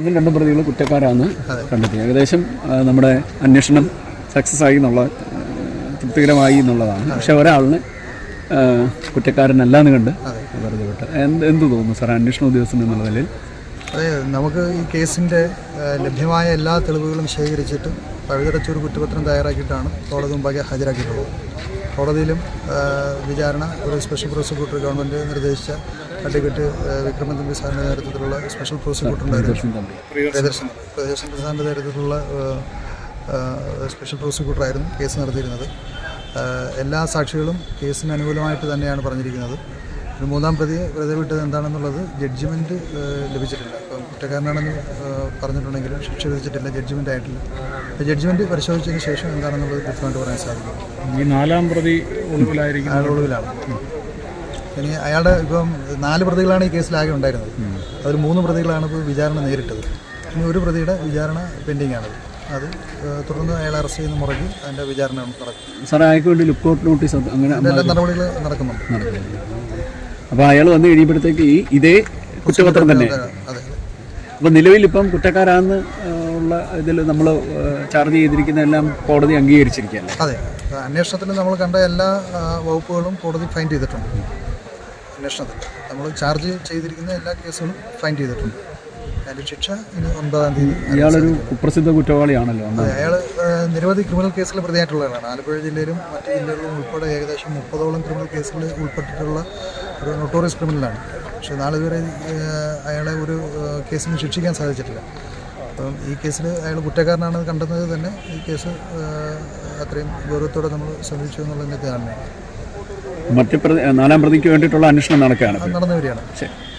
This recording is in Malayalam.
ഒന്നും രണ്ടും പ്രതികൾ കുറ്റക്കാരാണ് കണ്ടെത്തി. ഏകദേശം നമ്മുടെ അന്വേഷണം സക്സസ് ആയി എന്നുള്ള തൃപ്തികരമായി എന്നുള്ളതാണ്. പക്ഷെ ഒരാളിന് കുറ്റക്കാരനല്ല എന്ന് കണ്ട് വെറുതെ വിട്ട് എന്ത് എന്ത് തോന്നുന്നു സാർ അന്വേഷണ ഉദ്യോഗസ്ഥൻ എന്നുള്ള നിലയിൽ? അതെ നമുക്ക് ഈ കേസിന്റെ ലഭ്യമായ എല്ലാ തെളിവുകളും ശേഖരിച്ചിട്ട് പഴുതടച്ചൊരു കുറ്റപത്രം തയ്യാറാക്കിയിട്ടാണ് കോടതി മുമ്പാകെ ഹാജരാക്കിയിട്ടുള്ളത്. കോടതിയിലും വിചാരണ ഒരു സ്പെഷ്യൽ പ്രോസിക്യൂട്ടർ ഗവൺമെന്റ് നിർദ്ദേശിച്ച അഡ്വക്കേറ്റ് വിക്രമൻ തമ്പി സാറിന്റെ നേതൃത്വത്തിലുള്ള സ്പെഷ്യൽ പ്രോസിക്യൂട്ടർ ഉണ്ടായിരുന്നു. പ്രിയദർശൻ പ്രിയദർശൻ സാറിന്റെ നേതൃത്വത്തിലുള്ള സ്പെഷ്യൽ പ്രോസിക്യൂട്ടറായിരുന്നു കേസ് നടത്തിയിരുന്നത്. എല്ലാ സാക്ഷികളും കേസിന് അനുകൂലമായിട്ട് തന്നെയാണ് പറഞ്ഞിരിക്കുന്നത്. ഒരു മൂന്നാം പ്രതി വെറുതെ വിട്ടത് എന്താണെന്നുള്ളത് ജഡ്ജ്മെന്റ് ലഭിച്ചിട്ടില്ല. ഇപ്പം കുറ്റക്കാരനാണെന്ന് പറഞ്ഞിട്ടുണ്ടെങ്കിലും ശിക്ഷ വിധിച്ചിട്ടില്ല ജഡ്ജ്മെന്റ് ആയിട്ടില്ല. ജഡ്ജ്മെന്റ് പരിശോധിച്ചതിന് ശേഷം എന്താണെന്നുള്ളത് കൃത്യമായിട്ട് പറയാൻ സാധിക്കും. ഈ നാലാം പ്രതി ഒളിവിലായിരിക്കും അയാൾ ഒടുവിലാണ് ഇനി അയാളുടെ ഇപ്പം നാല് പ്രതികളാണ് ഈ കേസിൽ ആകെ ഉണ്ടായിരുന്നത്. അതിൽ മൂന്ന് പ്രതികളാണ് ഇപ്പോൾ വിചാരണ നേരിട്ടത്. ഇനി ഒരു പ്രതിയുടെ വിചാരണ പെൻഡിങ് ആണ് അത് തുടർന്ന് അയാൾ അറസ്റ്റ് ചെയ്യുന്ന മുറയ്ക്ക് അതിന്റെ വിചാരണ നടക്കും. സാറേ അയാൾക്ക് വേണ്ടി ലുക്ക് ഔട്ട് നോട്ടീസ് അങ്ങനെ എല്ലാ നടപടികൾ നടക്കുന്നുണ്ട്. അപ്പോൾ അയാൾ വന്നു കഴിയുമ്പോഴത്തേക്ക് ഈ ഇതേ കുറ്റപത്രം തന്നെ. അപ്പോൾ നിലവിൽ ഇപ്പം കുറ്റക്കാരാന്ന് ഉള്ള ഇതിൽ നമ്മൾ ചാർജ് ചെയ്തിരിക്കുന്ന എല്ലാം കോടതി അംഗീകരിച്ചിരിക്കുകയല്ലേ? അതെ. അന്വേഷണത്തിൽ നമ്മൾ കണ്ട എല്ലാ വകുപ്പുകളും കോടതി ഫൈൻഡ് ചെയ്തിട്ടുണ്ട്. അന്വേഷണത്തിൽ. നമ്മൾ ചാർജ് ചെയ്തിരിക്കുന്ന എല്ലാ കേസുകളും ഫൈൻ ചെയ്തിട്ടുണ്ട്. അതിന്റെ ശിക്ഷ ഇനി ഒൻപതാം തീയതി ഇയാളൊരു കുപ്രസിദ്ധ കുറ്റവാളിയാണല്ലോ അതെ അയാൾ നിരവധി ക്രിമിനൽ കേസുകൾ പ്രതിയായിട്ടുള്ളവരാണ് ആലപ്പുഴ ജില്ലയിലും മറ്റ് ജില്ലകളിലും ഉൾപ്പെടെ ഏകദേശം മുപ്പതോളം ക്രിമിനൽ കേസുകളിൽ ഉൾപ്പെട്ടിട്ടുള്ള ഒരു നൊട്ടോറിയസ് ക്രിമിനലാണ് പക്ഷേ നാളെ വരെ അയാളെ ഒരു കേസിന് ശിക്ഷിക്കാൻ സാധിച്ചിട്ടില്ല. അപ്പം ഈ കേസിൽ അയാൾ കുറ്റക്കാരനാണെന്ന് കണ്ടെന്നത് തന്നെ ഈ കേസ് അത്രയും ഗൗരവത്തോടെ നമ്മൾ ശ്രദ്ധിച്ചു എന്നുള്ളതിന്റെ ധാരണയാണ് മറ്റു നാലാം പ്രതിക്ക് വേണ്ടിയിട്ടുള്ള അന്വേഷണം നടക്കുകയാണ്. നടന്നു വരികയാണ്